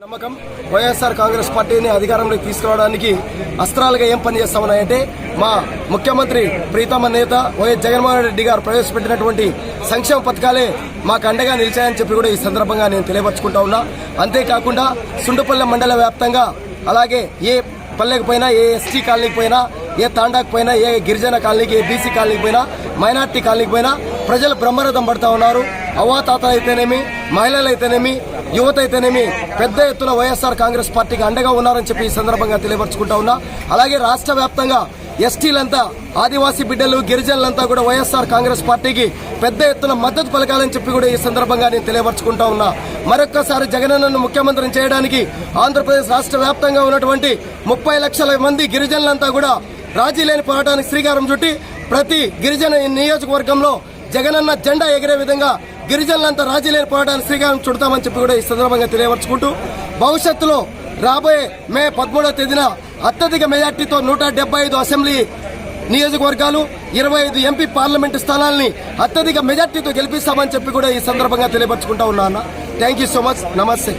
నమ్మకం. వైఎస్ఆర్ కాంగ్రెస్ పార్టీని అధికారంలోకి తీసుకురావడానికి అస్త్రాలుగా ఏం పనిచేస్తామన్నాయంటే మా ముఖ్యమంత్రి ప్రీతమ నేత వైఎస్ జగన్మోహన్ రెడ్డి గారు ప్రవేశపెట్టినటువంటి సంక్షేమ పథకాలే మాకు అండగా నిలిచాయని చెప్పి కూడా ఈ సందర్భంగా నేను తెలియపరుచుకుంటా ఉన్నా. అంతేకాకుండా సుండుపల్లె మండల వ్యాప్తంగా అలాగే ఏ పల్లెకి పోయినా ఏ ఎస్టీ కాలనీకి పోయినా ఏ తాండాకు పోయినా ఏ గిరిజన కాలనీకి ఏ బీసీ కాలనీకి పోయినా మైనార్టీ కాలనీకి పోయినా ప్రజలు బ్రహ్మరథం పడతా ఉన్నారు. అవ్వాతాతలు అయితేనేమి మహిళలు అయితేనేమి యువత అయితేనేమి పెద్ద ఎత్తున వైఎస్ఆర్ కాంగ్రెస్ పార్టీకి అండగా ఉన్నారని చెప్పి ఈ సందర్భంగా తెలియపరచుకుంటా ఉన్నా. అలాగే రాష్ట్ర వ్యాప్తంగా ఎస్టీలంతా ఆదివాసీ బిడ్డలు గిరిజనులంతా కూడా వైఎస్ఆర్ కాంగ్రెస్ పార్టీకి పెద్ద ఎత్తున మద్దతు పలకాలని చెప్పి కూడా ఈ సందర్భంగా నేను తెలియపరచుకుంటా ఉన్నా. మరొక్కసారి జగనన్నను ముఖ్యమంత్రిని చేయడానికి ఆంధ్రప్రదేశ్ రాష్ట్ర వ్యాప్తంగా ఉన్నటువంటి ముప్పై లక్షల మంది గిరిజనులంతా కూడా రాజీ లేని పోరాటానికి శ్రీకారం చుట్టి ప్రతి గిరిజన నియోజకవర్గంలో జగనన్న జెండా ఎగిరే విధంగా గిరిజనులంతా రాజీ లేని పోరాటానికి శ్రీకారం చుడతామని చెప్పి కూడా ఈ సందర్భంగా తెలియపరుచుకుంటూ భవిష్యత్తులో రాబోయే మే పదమూడవ తేదీన అత్యధిక మెజార్టీతో నూట డెబ్బై ఐదు అసెంబ్లీ నియోజకవర్గాలు ఇరవై ఐదు ఎంపీ పార్లమెంటు స్థానాల్ని అత్యధిక మెజార్టీతో గెలిపిస్తామని చెప్పి కూడా ఈ సందర్భంగా తెలియపరచుకుంటా ఉన్నా అన్న. థ్యాంక్ యూ సో మచ్ నమస్తే